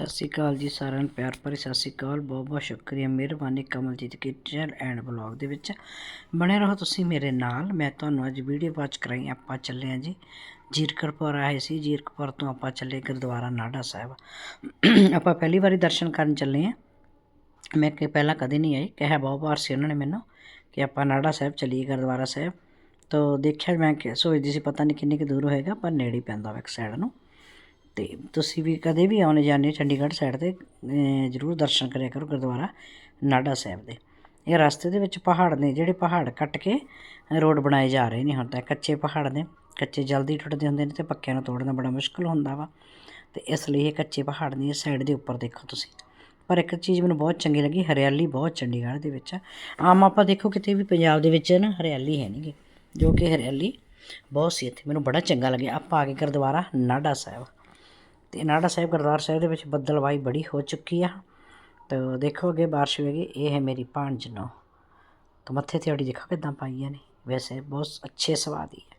ਸਤਿ ਸ਼੍ਰੀ ਅਕਾਲ ਜੀ ਸਾਰਿਆਂ ਨੂੰ, ਪਿਆਰ ਭਰੀ ਸਤਿ ਸ਼੍ਰੀ ਅਕਾਲ, ਬਹੁਤ ਬਹੁਤ ਸ਼ੁਕਰੀਆ, ਮਿਹਰਬਾਨੀ, ਕਮਲਜੀਤ ਕਿਚਨ ਐਂਡ ਬਲੌਗ ਦੇ ਵਿੱਚ। ਬਣੇ ਰਹੋ ਤੁਸੀਂ ਮੇਰੇ ਨਾਲ, ਮੈਂ ਤੁਹਾਨੂੰ ਅੱਜ ਵੀਡੀਓ ਵਾਚ ਕਰਾਈ, ਆਪਾਂ ਚੱਲੇ ਹਾਂ ਜੀ ਜੀਰਕਪੁਰ ਆਏ ਸੀ ਜੀਰਕਪੁਰ ਤੋਂ ਆਪਾਂ ਚੱਲੇ ਗੁਰਦੁਆਰਾ ਨਾੜਾ ਸਾਹਿਬ। ਆਪਾਂ ਪਹਿਲੀ ਵਾਰੀ ਦਰਸ਼ਨ ਕਰਨ ਚੱਲੇ ਹਾਂ। ਮੈਂ ਕਿ ਪਹਿਲਾਂ ਕਦੇ ਨਹੀਂ ਆਈ, ਕਿਹਾ ਬਹੁਤ ਵਾਰ ਸੀ ਉਹਨਾਂ ਨੇ ਮੈਨੂੰ ਕਿ ਆਪਾਂ ਨਾੜਾ ਸਾਹਿਬ ਚੱਲੀਏ ਗੁਰਦੁਆਰਾ ਸਾਹਿਬ। ਤੋ ਦੇਖਿਆ ਮੈਂ ਕਿ ਸੋਚਦੀ ਸੀ ਪਤਾ ਨਹੀਂ ਕਿੰਨੀ ਕੁ ਦੂਰ ਹੋਏਗਾ, ਪਰ ਨੇੜੇ ਹੀ ਪੈਂਦਾ ਵਾ ਇੱਕ ਸਾਈਡ ਨੂੰ। ਤੇ ਤੁਸੀਂ ਵੀ ਕਦੇ ਵੀ ਆਉਣੇ ਜਾਂਦੇ ਹੋ ਚੰਡੀਗੜ੍ਹ ਸਾਈਡ ਤੇ ਜ਼ਰੂਰ ਦਰਸ਼ਨ ਕਰਿਆ ਕਰੋ ਗੁਰਦੁਆਰਾ ਨਾਢਾ ਸਾਹਿਬ ਦੇ। ਇਹ ਰਸਤੇ ਦੇ ਵਿੱਚ ਪਹਾੜ ਨੇ, ਜਿਹੜੇ ਪਹਾੜ ਕੱਟ ਕੇ ਰੋਡ ਬਣਾਏ ਜਾ ਰਹੇ ਨੇ ਹੁਣ ਤਾਂ। ਕੱਚੇ ਪਹਾੜ ਨੇ, ਕੱਚੇ ਜਲਦੀ ਟੁੱਟਦੇ ਹੁੰਦੇ ਨੇ ਤੇ ਪੱਕਿਆਂ ਨੂੰ ਤੋੜਨਾ ਬੜਾ ਮੁਸ਼ਕਲ ਹੁੰਦਾ ਵਾ। ਤੇ ਇਸ ਲਈ ਇਹ ਕੱਚੇ ਪਹਾੜ ਨੇ ਇਸ ਸਾਈਡ ਦੇ ਉੱਪਰ ਦੇਖੋ ਤੁਸੀਂ। ਪਰ ਇੱਕ ਚੀਜ਼ ਮੈਨੂੰ ਬਹੁਤ ਚੰਗੀ ਲੱਗੀ, ਹਰਿਆਲੀ ਬਹੁਤ ਚੰਡੀਗੜ੍ਹ ਦੇ ਵਿੱਚ ਆਮ ਆਪਾਂ ਦੇਖੋ ਕਿਤੇ ਵੀ ਪੰਜਾਬ ਦੇ ਵਿੱਚ ਨਾ ਹਰਿਆਲੀ ਹੈ ਨਹੀਂਗੀ ਜੋ ਕਿ ਹਰਿਆਲੀ ਬਹੁਤ ਸੀ ਇੱਥੇ। ਮੈਨੂੰ ਬੜਾ ਚੰਗਾ ਲੱਗਿਆ। ਆਪਾਂ ਆ ਕੇ ਗੁਰਦੁਆਰਾ ਨਾਢਾ ਸਾਹਿਬ। ਤੇ ਨਾਢਾ ਸਾਹਿਬ ਗੁਰਦੁਆਰਾ ਸਾਹਿਬ ਦੇ ਵਿੱਚ ਬੱਦਲਵਾਈ ਬੜੀ ਹੋ ਚੁੱਕੀ ਆ। ਤਾਂ ਦੇਖੋ ਅੱਗੇ ਬਾਰਿਸ਼ ਹੋਏਗੀ, ਇਹ ਹੈ ਮੇਰੀ ਭਾਣਜ ਨੂੰ। ਤਾਂ ਮੱਥੇ ਤੇ ਅੜੀ ਦੇਖੋ ਕਿਦਾਂ ਪਾਈਆਂ ਨੇ। ਵੈਸੇ ਬਹੁਤ ਅੱਛੇ ਸਵਾਦ ਹੀ ਹੈ,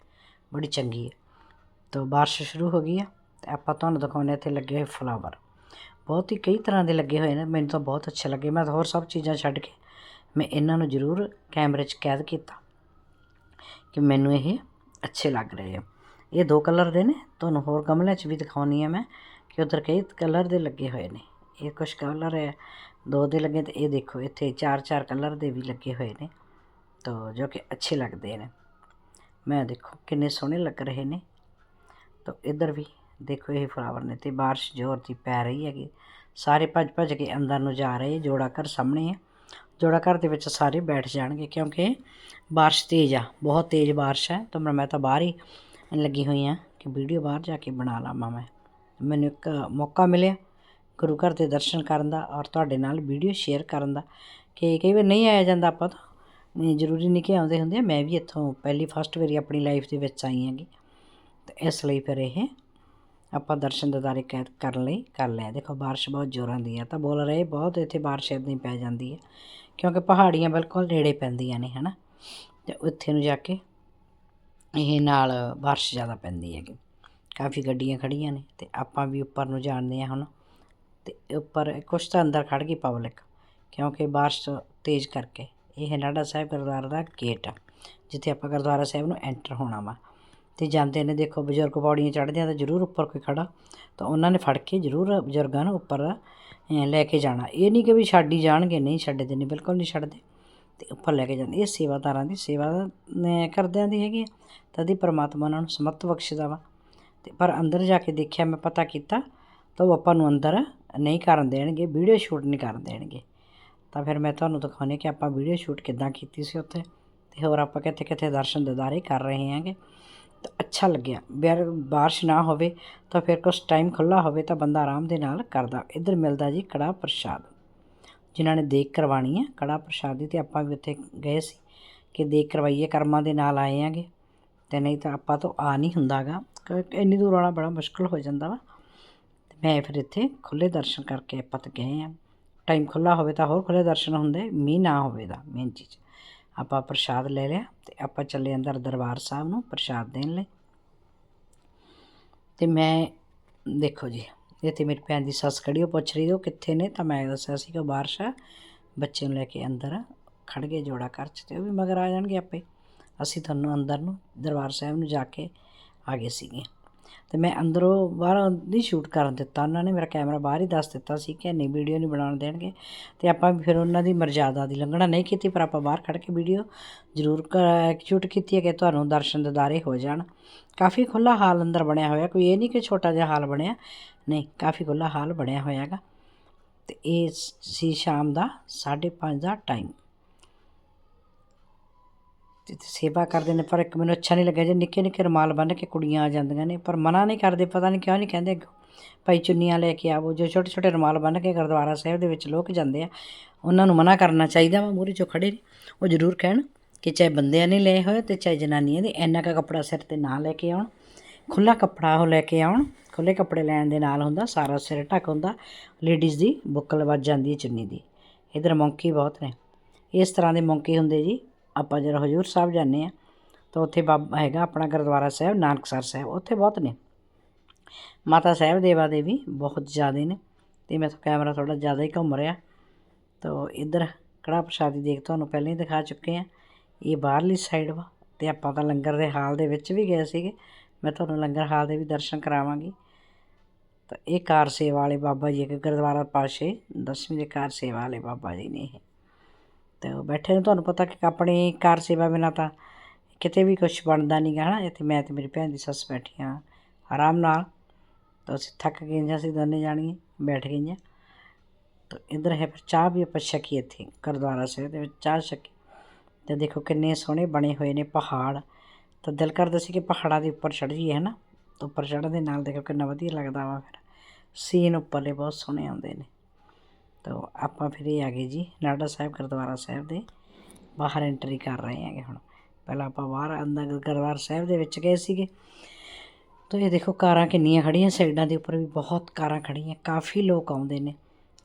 ਬੜੀ ਚੰਗੀ ਹੈ। ਤੋ ਬਾਰਿਸ਼ ਸ਼ੁਰੂ ਹੋ ਗਈ ਆ, ਤੇ ਆਪਾਂ ਤੁਹਾਨੂੰ ਦਿਖਾਉਂਦੇ ਇੱਥੇ ਲੱਗੇ ਹੋਏ ਫਲਾਵਰ ਬਹੁਤ ਹੀ ਕਈ ਤਰ੍ਹਾਂ ਦੇ ਲੱਗੇ ਹੋਏ ਨੇ, ਮੈਨੂੰ ਤਾਂ ਬਹੁਤ ਅੱਛੇ ਲੱਗੇ। ਮੈਂ ਤਾਂ ਹੋਰ ਸਭ ਚੀਜ਼ਾਂ ਛੱਡ ਕੇ ਮੈਂ ਇਹਨਾਂ ਨੂੰ ਜ਼ਰੂਰ ਕੈਮਰੇ 'ਚ ਕੈਦ ਕੀਤਾ ਕਿ ਮੈਨੂੰ ਇਹ ਅੱਛੇ ਲੱਗ ਰਹੇ ਆ। ਇਹ ਦੋ ਕਲਰ ਦੇ ਨੇ, ਤੁਹਾਨੂੰ ਹੋਰ ਗਮਲਿਆਂ 'ਚ ਵੀ ਦਿਖਾਉਣੀ ਆ ਮੈਂ ਕਿ ਉਧਰ ਕਈ ਕਲਰ ਦੇ ਲੱਗੇ ਹੋਏ ਨੇ। ਇਹ ਕੁਝ ਕਲਰ ਹੈ, ਦੋ ਦੇ ਲੱਗੇ ਤੇ ਇਹ ਦੇਖੋ, ਇੱਥੇ ਚਾਰ ਚਾਰ ਕਲਰ ਦੇ ਵੀ ਲੱਗੇ ਹੋਏ ਨੇ, ਤੋ ਜੋ ਕਿ ਅੱਛੇ ਲੱਗਦੇ ਨੇ। ਮੈਂ ਦੇਖੋ ਕਿੰਨੇ ਸੋਹਣੇ ਲੱਗ ਰਹੇ ਨੇ। ਤੋ ਇੱਧਰ ਵੀ ਦੇਖੋ ਇਹ ਫਲਾਵਰ ਨੇ ਤੇ ਬਾਰਿਸ਼ ਜ਼ੋਰ ਦੀ ਪੈ ਰਹੀ ਹੈਗੀ। ਸਾਰੇ ਭੱਜ ਭੱਜ ਕੇ ਅੰਦਰ ਨੂੰ ਜਾ ਰਹੇ, ਜੋੜਾ ਘਰ ਸਾਹਮਣੇ ਹੈ। ਜੋੜਾ ਘਰ ਦੇ ਵਿੱਚ ਸਾਰੇ ਬੈਠ ਜਾਣਗੇ ਕਿਉਂਕਿ ਬਾਰਿਸ਼ ਤੇਜ਼ ਆ, ਬਹੁਤ ਤੇਜ਼ ਬਾਰਿਸ਼ ਹੈ। ਤਾਂ ਮੈਂ ਤਾਂ ਬਾਹਰ ਹੀ ਲੱਗੀ ਹੋਈ ਹਾਂ ਕਿ ਵੀਡੀਓ ਬਾਹਰ ਜਾ ਕੇ ਬਣਾ ਲਾਵਾਂ ਮੈਂ। ਮੈਨੂੰ ਇੱਕ ਮੌਕਾ ਮਿਲਿਆ ਗੁਰੂ ਘਰ ਦੇ ਦਰਸ਼ਨ ਕਰਨ ਦਾ ਔਰ ਤੁਹਾਡੇ ਨਾਲ ਵੀਡੀਓ ਸ਼ੇਅਰ ਕਰਨ ਦਾ ਕਿ ਕਈ ਵਾਰ ਨਹੀਂ ਆਇਆ ਜਾਂਦਾ ਆਪਾਂ ਤਾਂ। ਜ਼ਰੂਰੀ ਨਹੀਂ ਕਿ ਆਉਂਦੇ ਹੁੰਦੇ ਮੈਂ ਵੀ ਇੱਥੋਂ ਪਹਿਲੀ ਫਸਟ ਵਾਰੀ ਆਪਣੀ ਲਾਈਫ ਦੇ ਵਿੱਚ ਆਈ ਹੈਗੀ। ਤੇ ਇਸ ਲਈ ਫਿਰ ਇਹ ਆਪਾਂ ਦਰਸ਼ਨ ਦਿਦਾਰੇ ਕੈਦ ਕਰਨ ਲਈ ਕਰ ਲਿਆ। ਦੇਖੋ ਬਾਰਿਸ਼ ਬਹੁਤ ਜ਼ੋਰਾਂ ਦੀ ਹੈ ਤਾਂ ਬੋਲ ਰਹੇ ਬਹੁਤ ਇੱਥੇ ਬਾਰਿਸ਼ ਇੱਦਾਂ ਹੀ ਪੈ ਜਾਂਦੀ ਹੈ ਕਿਉਂਕਿ ਪਹਾੜੀਆਂ ਬਿਲਕੁਲ ਨੇੜੇ ਪੈਂਦੀਆਂ ਨੇ, ਹਨਾ? ਤੇ ਉੱਥੇ ਨੂੰ ਜਾ ਕੇ ਇਹ ਨਾਲ ਬਾਰਿਸ਼ ਜ਼ਿਆਦਾ ਪੈਂਦੀ ਹੈਗੀ। ਕਾਫੀ ਗੱਡੀਆਂ ਖੜੀਆਂ ਨੇ ਤੇ ਆਪਾਂ ਵੀ ਉੱਪਰ ਨੂੰ ਜਾਣਦੇ ਆ ਹੁਣ। ਤੇ ਉੱਪਰ ਕੁਛ ਤਾਂ ਅੰਦਰ ਖੜ ਗਈ ਪਬਲਿਕ ਕਿਉਂਕਿ ਬਾਰਿਸ਼ ਤੇਜ਼ ਕਰਕੇ। ਇਹ ਨਾਢਾ ਸਾਹਿਬ ਗੁਰਦੁਆਰਾ ਦਾ ਗੇਟ ਆ ਜਿੱਥੇ ਆਪਾਂ ਗੁਰਦੁਆਰਾ ਸਾਹਿਬ ਨੂੰ ਐਂਟਰ ਹੋਣਾ ਵਾ। ਤੇ ਜਾਂਦੇ ਨੇ ਦੇਖੋ ਬਜ਼ੁਰਗ ਪੌੜੀਆਂ ਚੜ੍ਹਦੇ ਆ ਤਾਂ ਜ਼ਰੂਰ ਉੱਪਰ ਕੋਈ ਖੜਾ ਤਾਂ ਉਹਨਾਂ ਨੇ ਫੜ ਕੇ ਜ਼ਰੂਰ ਬਜ਼ੁਰਗਾਂ ਨੂੰ ਉੱਪਰ ਅਹ, ਲੈ ਕੇ ਜਾਣਾ। ਇਹ ਨਹੀਂ ਕਿ ਵੀ ਛੱਡ ਹੀ ਜਾਣਗੇ ਨਹੀਂ ਛੱਡਦੇ ਨਹੀਂ ਬਿਲਕੁਲ ਨਹੀਂ ਛੱਡਦੇ। ਤੇ ਉੱਪਰ ਲੈ ਕੇ ਜਾਂਦੇ ਇਹ ਸੇਵਾਦਾਰਾਂ ਦੀ। ਸੇਵਾ ਅਹ, ਕਰਦਿਆਂ ਦੀ ਹੈਗੀ ਆ ਤਦ ਹੀ ਪ੍ਰਮਾਤਮਾ ਉਹਨਾਂ ਨੂੰ ਸਮੱਤ ਬਖਸ਼ਦਾ ਵਾ। ਤੇ ਪਰ ਅੰਦਰ ਜਾ ਕੇ ਦੇਖਿਆ ਮੈਂ ਪਤਾ ਕੀਤਾ ਤਾਂ ਉਹ ਆਪਾਂ ਨੂੰ ਅੰਦਰ ਨਹੀਂ ਕਰਨ ਦੇਣਗੇ ਵੀਡੀਓ ਸ਼ੂਟ ਨਹੀਂ ਕਰਨ ਦੇਣਗੇ। ਤਾਂ ਫਿਰ ਮੈਂ ਤੁਹਾਨੂੰ ਦਿਖਾਉਂਦੀ ਕਿ ਆਪਾਂ ਵੀਡੀਓ ਸ਼ੂਟ ਕਿੱਦਾਂ ਕੀਤੀ ਸੀ ਉੱਥੇ ਤੇ ਹੋਰ ਆਪਾਂ ਕਿੱਥੇ ਕਿੱਥੇ ਦਰਸ਼ਨ ਦਿਦਾਰੇ ਕਰ ਰਹੇ ਹਾਂਗੇ। ਤਾਂ ਅੱਛਾ ਲੱਗਿਆ। ਬਿਆਰ ਬਾਰਿਸ਼ ਨਾ ਹੋਵੇ ਤਾਂ ਫਿਰ ਕੁਛ ਟਾਈਮ ਖੁੱਲਾ ਹੋਵੇ ਤਾਂ ਬੰਦਾ ਆਰਾਮ ਦੇ ਨਾਲ ਕਰਦਾ। ਇੱਧਰ ਮਿਲਦਾ ਜੀ ਕੜਾ ਪ੍ਰਸ਼ਾਦ। ਜਿਨ੍ਹਾਂ ਨੇ ਦੇਖ ਕਰਵਾਣੀ ਹੈ ਕੜਾ ਪ੍ਰਸ਼ਾਦ ਦੀ ਤੇ ਆਪਾਂ ਵੀ ਉੱਥੇ ਗਏ ਸੀ ਕਿ ਦੇਖ ਕਰਵਾਈਏ, ਕਰਮਾਂ ਦੇ ਨਾਲ ਆਏ ਆਂਗੇ ਤੇ ਨਹੀਂ ਤਾਂ ਆਪਾਂ ਤੋਂ ਆ ਨਹੀਂ ਹੁੰਦਾਗਾ ਕਿਉਂਕਿ ਇੰਨੀ ਦੂਰ ਆਉਣਾ ਬੜਾ ਮੁਸ਼ਕਲ ਹੋ ਜਾਂਦਾ ਵਾ। ਤੇ ਮੈਂ ਫਿਰ ਇੱਥੇ ਖੁੱਲੇ ਦਰਸ਼ਨ ਕਰਕੇ ਆਪਾਂ ਤਾਂ ਗਏ ਆ ਟਾਈਮ ਖੁੱਲਾ ਹੋਵੇ ਤਾਂ ਹੋਰ ਖੁੱਲੇ ਦਰਸ਼ਨ ਹੁੰਦੇ, ਮੀਂਹ ਨਾ ਹੋਵੇ ਦਾ ਮੇਨ ਚੀਜ਼ ਆਪਾਂ ਪ੍ਰਸ਼ਾਦ ਲੈ ਲਿਆ ਤੇ ਆਪਾਂ ਚੱਲੇ ਅੰਦਰ ਦਰਬਾਰ ਸਾਹਿਬ ਨੂੰ ਪ੍ਰਸ਼ਾਦ ਦੇਣ ਲਈ। ਤੇ ਮੈਂ, ਦੇਖੋ ਜੀ ਇੱਥੇ ਮੇਰੀ ਭੈਣ ਦੀ ਸੱਸ ਖੜੀ ਉਹ ਪੁੱਛ ਰਹੀ ਉਹ ਕਿੱਥੇ ਨੇ? ਤਾਂ ਮੈਂ ਦੱਸਿਆ ਸੀ ਕਿ ਉਹ ਬਾਰਿਸ਼ ਆ। ਬੱਚੇ ਨੂੰ ਲੈ ਕੇ ਅੰਦਰ ਖੜ ਗਏ ਜੋੜਾ ਘਰ 'ਚ ਤੇ ਉਹ ਵੀ ਮਗਰ ਆ ਜਾਣਗੇ ਆਪੇ। ਅਸੀਂ ਤੁਹਾਨੂੰ ਅੰਦਰ ਨੂੰ, ਦਰਬਾਰ ਸਾਹਿਬ ਨੂੰ ਜਾ ਕੇ ਆ ਗਏ ਸੀਗੇ। ਤੇ ਮੈਂ ਅੰਦਰੋਂ ਬਾਹਰੋਂ ਨਹੀਂ ਸ਼ੂਟ ਕਰਨ ਦਿੱਤਾ। ਉਹਨਾਂ ਨੇ ਮੇਰਾ ਕੈਮਰਾ ਬਾਹਰ ਹੀ ਦੱਸ ਦਿੱਤਾ ਸੀ ਕਿ ਨਹੀਂ ਵੀਡੀਓ ਨਹੀਂ ਬਣਾਉਣ ਦੇਣਗੇ। ਤੇ ਆਪਾਂ ਫਿਰ ਉਹਨਾਂ ਦੀ ਮਰਜ਼ਾਦਾ ਦੀ ਲੰਘਣਾ ਨਹੀਂ ਕੀਤੀ, ਪਰ ਆਪਾਂ ਬਾਹਰ ਖੜ ਕੇ ਵੀਡੀਓ ਜ਼ਰੂਰ ਸ਼ੂਟ ਕੀਤੀ ਹੈ ਕਿ ਤੁਹਾਨੂੰ ਦਰਸ਼ਨ ਦਿਦਾਰੇ ਹੋ ਜਾਣ। ਕਾਫੀ ਖੁੱਲਾ ਹਾਲ ਅੰਦਰ ਬਣਿਆ ਹੋਇਆ। ਕੋਈ ਇਹ ਨਹੀਂ ਕਿ ਛੋਟਾ ਜਿਹਾ ਹਾਲ ਬਣਿਆ। ਨਹੀਂ, ਕਾਫੀ ਖੁੱਲਾ ਹਾਲ ਬਣਿਆ ਹੋਇਆ ਹੈਗਾ ਤੇ ਇਹ ਸੀ ਸ਼ਾਮ ਦਾ 5:30 ਦਾ ਟਾਈਮ ਸੇਵਾ ਕਰਦੇ ਨੇ, ਪਰ ਇੱਕ ਮੈਨੂੰ ਅੱਛਾ ਨਹੀਂ ਲੱਗਿਆ। ਜੇ ਨਿੱਕੇ ਨਿੱਕੇ ਰੁਮਾਲ ਬੰਨ੍ਹ ਕੇ ਕੁੜੀਆਂ ਆ ਜਾਂਦੀਆਂ ਨੇ, ਪਰ ਮਨਾ ਨਹੀਂ ਕਰਦੇ, ਪਤਾ ਨਹੀਂ ਕਿਉਂ ਨਹੀਂ ਕਹਿੰਦੇ ਅੱਗੋਂ। ਭਾਈ ਚੁੰਨੀਆਂ ਲੈ ਕੇ ਆਵੋ। ਜੋ ਛੋਟੇ ਛੋਟੇ ਰੁਮਾਲ ਬੰਨ੍ਹ ਕੇ ਗੁਰਦੁਆਰਾ ਸਾਹਿਬ ਦੇ ਵਿੱਚ ਲੋਕ ਜਾਂਦੇ ਆ, ਉਹਨਾਂ ਨੂੰ ਮਨਾ ਕਰਨਾ ਚਾਹੀਦਾ ਵਾ, ਮੂਹਰੇ ਚੋਂ ਖੜੇ ਨੇ ਉਹ ਜ਼ਰੂਰ ਕਹਿਣ ਕਿ ਚਾਹੇ ਬੰਦਿਆਂ ਨੇ ਲਏ ਹੋਏ ਤੇ ਚਾਹੇ ਜਨਾਨੀਆਂ ਦੇ, ਇੰਨਾ ਕਾ ਕੱਪੜਾ ਸਿਰ ਤੇ ਨਾ ਲੈ ਕੇ ਆਉਣ ਖੁੱਲਾ ਕੱਪੜਾ ਉਹ ਲੈ ਕੇ ਆਉਣ ਖੁੱਲੇ ਕੱਪੜੇ ਲੈਣ ਦੇ ਨਾਲ ਹੁੰਦਾ, ਸਾਰਾ ਸਿਰ ਢੱਕ ਹੁੰਦਾ, ਲੇਡੀਜ਼ ਦੀ ਬੁੱਕਲ ਵੱਜ ਜਾਂਦੀ ਹੈ ਚੁੰਨੀ ਦੀ। ਇਧਰ ਮੌਂਕੀ ਬਹੁਤ ਨੇ। ਇਸ ਤਰ੍ਹਾਂ ਦੇ ਮੌਂਕੀ ਹੁੰਦੇ ਜੀ ਆਪਾਂ ਜਦੋਂ ਹਜੂਰ ਸਾਹਿਬ ਜਾਂਦੇ ਹਾਂ, ਤਾਂ ਉੱਥੇ ਬਾਬਾ ਹੈਗਾ ਆਪਣਾ ਗੁਰਦੁਆਰਾ ਸਾਹਿਬ ਨਾਨਕਸਰ ਸਾਹਿਬ, ਉੱਥੇ ਬਹੁਤ ਨੇ। ਮਾਤਾ ਸਾਹਿਬ ਦੇਵਾ ਦੇ ਵੀ ਬਹੁਤ ਜ਼ਿਆਦੇ ਨੇ ਤੇ ਮੈਂ ਤਾਂ ਕੈਮਰਾ ਥੋੜਾ ਜ਼ਿਆਦਾ ਹੀ ਘੁੰਮ ਰਿਹਾ। ਤੋ ਇੱਧਰ ਕੜਾ ਪ੍ਰਸ਼ਾਦੀ ਦੇਖ ਤੁਹਾਨੂੰ ਪਹਿਲਾਂ ਹੀ ਦਿਖਾ ਚੁੱਕੇ ਆ ਇਹ ਬਾਹਰਲੀ ਸਾਈਡ ਵਾ ਤੇ ਆਪਾਂ ਤਾਂ ਲੰਗਰ ਦੇ ਹਾਲ ਦੇ ਵਿੱਚ ਵੀ ਗਏ ਸੀਗੇ। ਮੈਂ ਤੁਹਾਨੂੰ ਲੰਗਰ ਹਾਲ ਦੇ ਵੀ ਦਰਸ਼ਨ ਕਰਾਵਾਂਗੀ। ਤਾਂ ਇਹ ਕਾਰ ਸੇਵਾ ਵਾਲੇ ਬਾਬਾ ਜੀ, ਇੱਕ ਗੁਰਦੁਆਰਾ ਪਾਸ਼ੇ ਦਸਵੀਂ ਦੇ ਕਾਰ ਸੇਵਾ ਵਾਲੇ ਬਾਬਾ ਜੀ ਨੇ ਇਹ। ਅਤੇ ਉਹ ਬੈਠੇ ਨੇ, ਤੁਹਾਨੂੰ ਪਤਾ ਕਿ ਆਪਣੀ ਕਾਰ ਸੇਵਾ ਬਿਨਾਂ ਤਾਂ ਕਿਤੇ ਵੀ ਕੁਛ ਬਣਦਾ ਨਹੀਂ ਗਾ ਹੈ ਨਾ ਇੱਥੇ ਮੈਂ ਅਤੇ ਮੇਰੀ ਭੈਣ ਦੀ ਸੱਸ ਬੈਠੀਆਂ ਆਰਾਮ ਨਾਲ। ਤਾਂ ਅਸੀਂ ਥੱਕ ਗਈਆਂ ਅਸੀਂ ਦੋਨੇ ਜਾਣੀਆਂ ਬੈਠ ਗਈਆਂ ਤਾਂ ਇੱਧਰ ਹੈ ਫਿਰ ਚਾਹ ਵੀ ਆਪਾਂ ਛਕੀ ਇੱਥੇ, ਗੁਰਦੁਆਰਾ ਸਾਹਿਬ ਦੇ ਵਿੱਚ ਚਾਹ ਛਕੀ। ਤੇ ਦੇਖੋ ਕਿੰਨੇ ਸੋਹਣੇ ਬਣੇ ਹੋਏ ਨੇ ਪਹਾੜ। ਤਾਂ ਦਿਲ ਕਰਦਾ ਸੀ ਕਿ ਪਹਾੜਾਂ ਦੇ ਉੱਪਰ ਚੜ੍ਹ ਜਾਈਏ ਹੈ ਨਾ ਉੱਪਰ ਚੜ੍ਹਨ ਦੇ ਨਾਲ ਦੇਖੋ ਕਿੰਨਾ ਵਧੀਆ ਲੱਗਦਾ ਵਾ ਫਿਰ। ਸੀਨ ਉੱਪਰਲੇ ਬਹੁਤ ਸੋਹਣੇ ਆਉਂਦੇ ਨੇ। ਤਾਂ ਆਪਾਂ ਫਿਰ ਇਹ ਆ ਗਏ ਜੀ ਨਾਡਾ ਸਾਹਿਬ ਗੁਰਦੁਆਰਾ ਸਾਹਿਬ ਦੇ ਬਾਹਰ ਐਂਟਰੀ ਕਰ ਰਹੇ ਹੈਗੇ ਹੁਣ। ਪਹਿਲਾਂ ਆਪਾਂ ਬਾਹਰ ਅੰਦਰ ਗੁਰਦੁਆਰਾ ਸਾਹਿਬ ਦੇ ਵਿੱਚ ਗਏ ਸੀਗੇ। ਤਾਂ ਇਹ ਦੇਖੋ ਕਾਰਾਂ ਕਿੰਨੀਆਂ ਖੜੀਆਂ ਸਾਈਡਾਂ ਦੇ ਉੱਪਰ ਵੀ ਬਹੁਤ ਕਾਰਾਂ ਖੜੀਆਂ ਕਾਫੀ ਲੋਕ ਆਉਂਦੇ ਨੇ।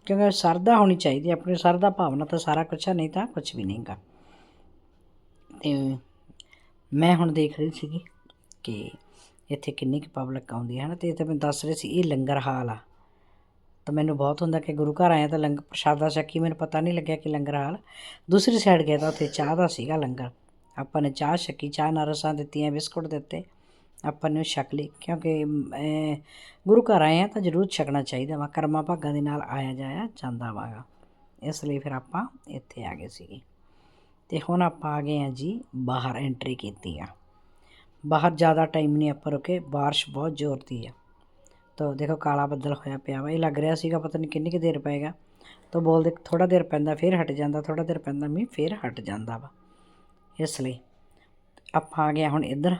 ਕਿਉਂਕਿ ਸਰਦਾ ਹੋਣੀ ਚਾਹੀਦੀ ਹੈ, ਆਪਣੀ ਸਰਦਾ ਭਾਵਨਾ ਤਾਂ ਸਾਰਾ ਕੁਛ ਹੈ ਨਹੀਂ ਤਾਂ ਕੁਝ ਵੀ ਨਹੀਂਗਾ ਤੇ ਮੈਂ ਹੁਣ ਦੇਖ ਰਹੀ ਸੀਗੀ ਕਿ ਇੱਥੇ ਕਿੰਨੀ ਕੁ ਪਬਲਿਕ ਆਉਂਦੀ ਹੈ ਨਾ ਤੇ ਇੱਥੇ ਤਾਂ ਮੈਂ ਦੱਸ ਰਹੀ ਸੀ ਇਹ ਲੰਗਰ ਹਾਲ ਆ। ਤਾਂ ਮੈਨੂੰ ਬਹੁਤ ਹੁੰਦਾ ਕਿ ਗੁਰੂ ਘਰ ਆਇਆ ਤਾਂ ਲੰਗਰ, ਪ੍ਰਸ਼ਾਦਾ ਛਕੀ ਮੈਨੂੰ ਪਤਾ ਨਹੀਂ ਲੱਗਿਆ ਕਿ ਲੰਗਰ ਹਾਲ। ਦੂਸਰੀ ਸਾਈਡ ਗਿਆ ਤਾਂ ਉੱਥੇ ਚਾਹ ਦਾ ਸੀਗਾ ਲੰਗਰ। ਆਪਾਂ ਨੇ ਚਾਹ ਛਕੀ, ਚਾਹ ਨਾਲ ਰਸਾਂ ਦਿੱਤੀਆਂ, ਬਿਸਕੁਟ ਦਿੱਤੇ। ਆਪਾਂ ਨੇ ਉਹ ਛਕ ਲਈ, ਕਿਉਂਕਿ ਗੁਰੂ ਘਰ ਆਏ ਆ ਤਾਂ ਜ਼ਰੂਰ ਛਕਣਾ ਚਾਹੀਦਾ ਵਾ, ਕਰਮਾਂ ਭਾਗਾਂ ਦੇ ਨਾਲ ਆਇਆ ਜਾਇਆ ਜਾਂਦਾ ਵਾਗਾ। ਇਸ ਲਈ ਫਿਰ ਆਪਾਂ ਇੱਥੇ ਆ ਗਏ ਸੀਗੇ। ਤੇ ਹੁਣ ਆਪਾਂ ਆ ਗਏ ਆ ਜੀ, ਬਾਹਰ ਐਂਟਰੀ ਕੀਤੀ ਆ। ਬਾਹਰ ਜ਼ਿਆਦਾ ਟਾਈਮ ਨਹੀਂ ਆਪਾਂ ਰੁਕੇ, ਬਾਰਿਸ਼ ਬਹੁਤ ਜ਼ੋਰ ਦੀ ਆ। ਤਾਂ ਦੇਖੋ ਕਾਲਾ ਬੱਦਲ ਹੋਇਆ ਪਿਆ ਵਾ, ਇਹ ਲੱਗ ਰਿਹਾ ਸੀਗਾ ਪਤਾ ਨਹੀਂ ਕਿੰਨੀ ਕੁ ਦੇਰ ਪਏਗਾ। ਤਾਂ ਬੋਲਦੇ ਥੋੜਾ ਦੇਰ ਪੈਂਦਾ, ਫਿਰ ਹਟ ਜਾਂਦਾ ਥੋੜਾ ਦੇਰ ਪੈਂਦਾ ਮੀਂਹ, ਫਿਰ ਹਟ ਜਾਂਦਾ ਵਾ। ਇਸ ਲਈ ਆਪਾਂ ਆ ਗਏ ਹੁਣ ਇੱਧਰ,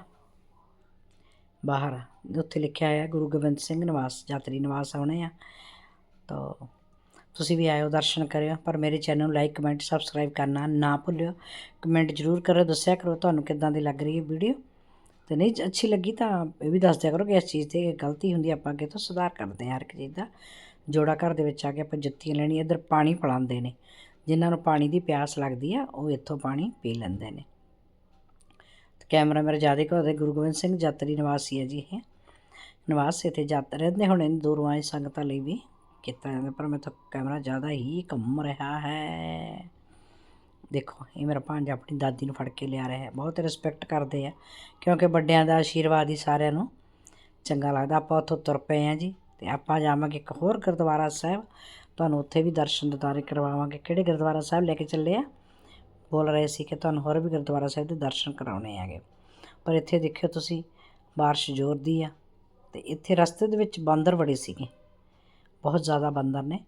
ਬਾਹਰ, ਉੱਥੇ ਲਿਖਿਆ ਹੋਇਆ ਗੁਰੂ ਗੋਬਿੰਦ ਸਿੰਘ ਨਿਵਾਸ, ਯਾਤਰੀ ਨਿਵਾਸ ਆਉਣੇ ਆ। ਤੋ ਤੁਸੀਂ ਵੀ ਆਇਓ, ਦਰਸ਼ਨ ਕਰਿਓ, ਪਰ ਮੇਰੇ ਚੈਨਲ ਨੂੰ ਲਾਈਕ, ਕਮੈਂਟ, ਸਬਸਕ੍ਰਾਈਬ ਕਰਨਾ ਨਾ ਭੁੱਲਿਓ। ਕਮੈਂਟ ਜ਼ਰੂਰ ਕਰਿਓ ਦੱਸਿਆ ਕਰੋ ਤੁਹਾਨੂੰ ਕਿੱਦਾਂ ਦੀ ਲੱਗ ਰਹੀ ਹੈ ਵੀਡੀਓ। ਤੇ ਨਹੀਂ ਅੱਛੀ ਲੱਗੀ ਤਾਂ ਇਹ ਵੀ ਦੱਸ ਦਿਆ ਕਰੋ ਕਿ ਇਸ ਚੀਜ਼ ਤੇ ਗਲਤੀ ਹੁੰਦੀ ਆਪਾਂ ਅੱਗੇ ਤੋਂ ਸੁਧਾਰ ਕਰਦੇ ਹਾਂ ਹਰ ਇੱਕ ਚੀਜ਼ ਦਾ। ਜੋੜਾ ਘਰ ਦੇ ਵਿੱਚ ਆ ਕੇ ਆਪਾਂ ਜੁੱਤੀਆਂ ਲੈਣੀ ਇੱਧਰ ਪਾਣੀ ਪਿਲਾਉਂਦੇ ਨੇ। ਜਿਨ੍ਹਾਂ ਨੂੰ ਪਾਣੀ ਦੀ ਪਿਆਸ ਲੱਗਦੀ ਆ, ਉਹ ਇੱਥੋਂ ਪਾਣੀ ਪੀ ਲੈਂਦੇ ਨੇ। ਤੇ ਕੈਮਰਾ ਮੇਰਾ ਜ਼ਿਆਦਾ ਘਰ ਗੁਰੂ ਗੋਬਿੰਦ ਸਿੰਘ ਯਾਤਰੀ ਨਿਵਾਸੀ ਹੈ ਜੀ ਇਹ। ਨਿਵਾਸ ਇੱਥੇ ਜਾਤ ਰਹਿੰਦੇ ਹੁਣ, ਇਹਨਾਂ ਦੂਰੋਂ ਆਏ ਸੰਗਤਾਂ ਲਈ ਵੀ ਕੀਤਾ ਜਾਂਦਾ, ਪਰ ਮੈਂ ਤਾਂ ਕੈਮਰਾ ਜ਼ਿਆਦਾ ਹੀ ਘੁੰਮ ਰਿਹਾ ਹੈ। ਦੇਖੋ, ਇਹ ਮੇਰਾ ਭਾਂਜਾ ਆਪਣੀ ਦਾਦੀ ਨੂੰ ਫੜ ਕੇ ਲਿਆ ਰਿਹਾ ਹੈ। ਬਹੁਤ ਰਿਸਪੈਕਟ ਕਰਦੇ ਆ, ਕਿਉਂਕਿ ਵੱਡਿਆਂ ਦਾ ਆਸ਼ੀਰਵਾਦ ਹੀ ਸਾਰਿਆਂ ਨੂੰ ਚੰਗਾ ਲੱਗਦਾ। ਆਪਾਂ ਉੱਥੋਂ ਤੁਰ ਪਏ ਆ ਜੀ ਤੇ ਆਪਾਂ ਜਾਵਾਂਗੇ ਇੱਕ ਹੋਰ ਗੁਰਦੁਆਰਾ ਸਾਹਿਬ। ਤੁਹਾਨੂੰ ਉੱਥੇ ਵੀ ਦਰਸ਼ਨ ਦਿਦਾਰੇ ਕਰਵਾਵਾਂਗੇ। ਕਿਹੜੇ ਗੁਰਦੁਆਰਾ ਸਾਹਿਬ ਲੈ ਕੇ ਚੱਲੇ ਆ? ਬੋਲ ਰਹੇ ਸੀ ਕਿ ਤੁਹਾਨੂੰ ਹੋਰ ਵੀ ਗੁਰਦੁਆਰਾ ਸਾਹਿਬ ਦੇ ਦਰਸ਼ਨ ਕਰਾਉਣੇ ਹੈਗੇ। ਪਰ ਇੱਥੇ ਦੇਖਿਓ ਤੁਸੀਂ, ਬਾਰਿਸ਼ ਜ਼ੋਰ ਦੀ ਆ ਤੇ ਇੱਥੇ ਰਸਤੇ ਦੇ ਵਿੱਚ ਬਾਂਦਰ ਬੜੇ ਸੀਗੇ। ਬਹੁਤ ਜ਼ਿਆਦਾ ਬਾਂਦਰ ਨੇ।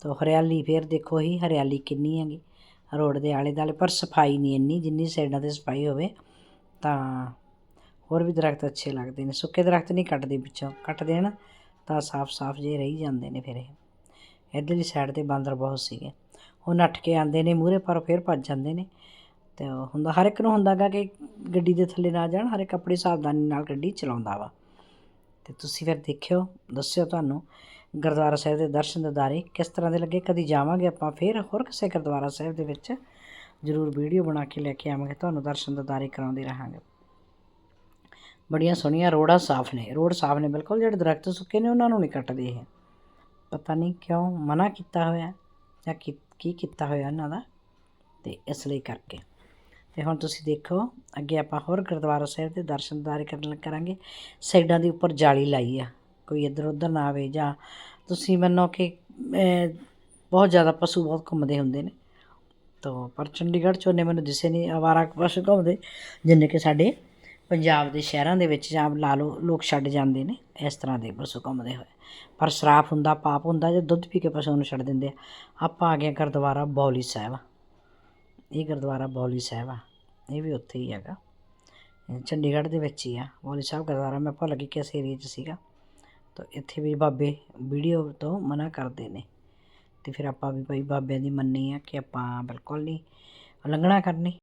ਤਾਂ ਹਰਿਆਲੀ ਫੇਰ ਦੇਖੋ ਹੀ, ਹਰਿਆਲੀ ਕਿੰਨੀ ਹੈਗੀ। ਰੋਡ ਦੇ ਆਲੇ ਦੁਆਲੇ, ਪਰ ਸਫ਼ਾਈ ਨਹੀਂ ਇੰਨੀ, ਜਿੰਨੀ ਸਾਈਡਾਂ ਤੇ ਸਫ਼ਾਈ ਹੋਵੇ ਤਾਂ ਹੋਰ ਵੀ ਦਰਖਤ ਅੱਛੇ ਲੱਗਦੇ ਨੇ। ਸੁੱਕੇ ਦਰਖਤ ਨਹੀਂ ਕੱਟਦੇ ਪਿੱਛੋਂ ਕੱਟ ਦੇਣ ਤਾਂ ਸਾਫ਼-ਸਾਫ਼ ਜੇ ਰਹੀ ਜਾਂਦੇ ਨੇ ਫਿਰ ਇਹ। ਇੱਧਰਲੀ ਸਾਈਡ ਤੇ ਬਾਂਦਰ ਬਹੁਤ ਸੀਗੇ। ਉਹ ਨੱਠ ਕੇ ਆਉਂਦੇ ਨੇ ਮੂਹਰੇ, ਪਰ ਫਿਰ ਭੱਜ ਜਾਂਦੇ ਨੇ। ਤੇ ਉਹ ਹੁੰਦਾ, ਹਰ ਇੱਕ ਨੂੰ ਹੁੰਦਾਗਾ ਕਿ ਗੱਡੀ ਦੇ ਥੱਲੇ ਨਾ ਜਾਣ, ਹਰ ਇੱਕ ਆਪਣੀ ਸਾਵਧਾਨੀ ਨਾਲ ਗੱਡੀ ਚਲਾਉਂਦਾ ਵਾ। ਤੇ ਤੁਸੀਂ ਫਿਰ ਦੇਖਿਓ, ਦੱਸਿਓ ਤੁਹਾਨੂੰ ਗੁਰਦੁਆਰਾ ਸਾਹਿਬ ਦੇ ਦਰਸ਼ਨ ਦਿਦਾਰੇ ਕਿਸ ਤਰ੍ਹਾਂ ਦੇ ਲੱਗੇ? ਕਦੀ ਜਾਵਾਂਗੇ ਆਪਾਂ ਫਿਰ? ਹੋਰ ਕਿਸੇ ਗੁਰਦੁਆਰਾ ਸਾਹਿਬ ਦੇ ਵਿੱਚ ਜ਼ਰੂਰ ਵੀਡੀਓ ਬਣਾ ਕੇ ਲੈ ਕੇ ਆਵਾਂਗੇ। ਤੁਹਾਨੂੰ ਦਰਸ਼ਨ ਦਿਦਾਰੇ ਕਰਾਉਂਦੇ ਰਹਾਂਗੇ। ਬੜੀਆਂ ਸੋਹਣੀਆਂ ਰੋਡਾਂ ਸਾਫ਼ ਨੇ। ਰੋਡ ਸਾਫ਼ ਨੇ ਬਿਲਕੁਲ, ਜਿਹੜੇ ਦਰਖਤ ਸੁੱਕੇ ਨੇ ਉਹਨਾਂ ਨੂੰ ਨਹੀਂ ਕੱਟਦੇ ਇਹ। ਪਤਾ ਨਹੀਂ ਕਿਉਂ ਮਨਾ ਕੀਤਾ ਹੋਇਆ ਜਾਂ ਕੀ ਕੀ ਕੀਤਾ ਹੋਇਆ ਇਹਨਾਂ ਦਾ? ਤੇ ਇਸ ਲਈ ਕਰਕੇ। ਤੇ ਹੁਣ ਤੁਸੀਂ ਦੇਖੋ, ਅੱਗੇ ਆਪਾਂ ਹੋਰ ਗੁਰਦੁਆਰਾ ਸਾਹਿਬ ਦੇ ਦਰਸ਼ਨ ਦਿਦਾਰੇ ਕਰਨ ਕਰਾਂਗੇ। ਸਾਈਡਾਂ ਦੇ ਉੱਪਰ ਜਾਲੀ ਲਾਈ ਆ। ਕੋਈ ਇੱਧਰ ਉੱਧਰ ਨਾ ਆਵੇ ਜਾਂ ਤੁਸੀਂ ਮੰਨੋ ਕਿ ਬਹੁਤ ਜ਼ਿਆਦਾ ਪਸ਼ੂ ਬਹੁਤ ਘੁੰਮਦੇ ਹੁੰਦੇ ਨੇ। ਤਾਂ ਪਰ ਚੰਡੀਗੜ੍ਹ 'ਚ ਉਹਨੇ ਮੈਨੂੰ ਦਿਸੇ ਨਹੀਂ ਆਵਾਰਾ ਪਸ਼ੂ ਘੁੰਮਦੇ, ਜਿੰਨੇ ਕਿ ਸਾਡੇ ਪੰਜਾਬ ਦੇ ਸ਼ਹਿਰਾਂ ਦੇ ਵਿੱਚ ਜਾਂ ਲਾ ਲਓ ਲੋਕ ਛੱਡ ਜਾਂਦੇ ਨੇ, ਇਸ ਤਰ੍ਹਾਂ ਦੇ ਪਸ਼ੂ ਘੁੰਮਦੇ ਹੋਏ। ਪਰ ਸਰਾਫ ਹੁੰਦਾ, ਪਾਪ ਹੁੰਦਾ, ਜੇ ਦੁੱਧ ਪੀ ਕੇ ਪਸ਼ੂ ਨੂੰ ਛੱਡ ਦਿੰਦੇ ਆ। ਆਪਾਂ ਆ ਗਏ ਗੁਰਦੁਆਰਾ ਬੌਲੀ ਸਾਹਿਬ। ਇਹ ਗੁਰਦੁਆਰਾ ਬੌਲੀ ਸਾਹਿਬ ਆ। ਇਹ ਵੀ ਉੱਥੇ ਹੀ ਹੈਗਾ। ਚੰਡੀਗੜ੍ਹ ਦੇ ਵਿੱਚ ਹੀ ਆ। ਬੌਲੀ ਸਾਹਿਬ ਗੁਰਦੁਆਰਾ, ਮੈਂ ਭੁੱਲ ਗਈ ਕਿਸ ਏਰੀਏ 'ਚ ਸੀਗਾ। ਤਾਂ ਇੱਥੇ ਵੀ ਬਾਬੇ ਵੀਡੀਓ ਤੋਂ ਮਨਾ ਕਰਦੇ ਨੇ। ਅਤੇ ਫਿਰ ਆਪਾਂ ਵੀ ਭਾਈ ਬਾਬਿਆਂ ਦੀ ਮੰਨੀ ਆ ਕਿ ਆਪਾਂ ਬਿਲਕੁਲ ਨਹੀਂ ਉਲੰਘਣਾ ਕਰਨੀ।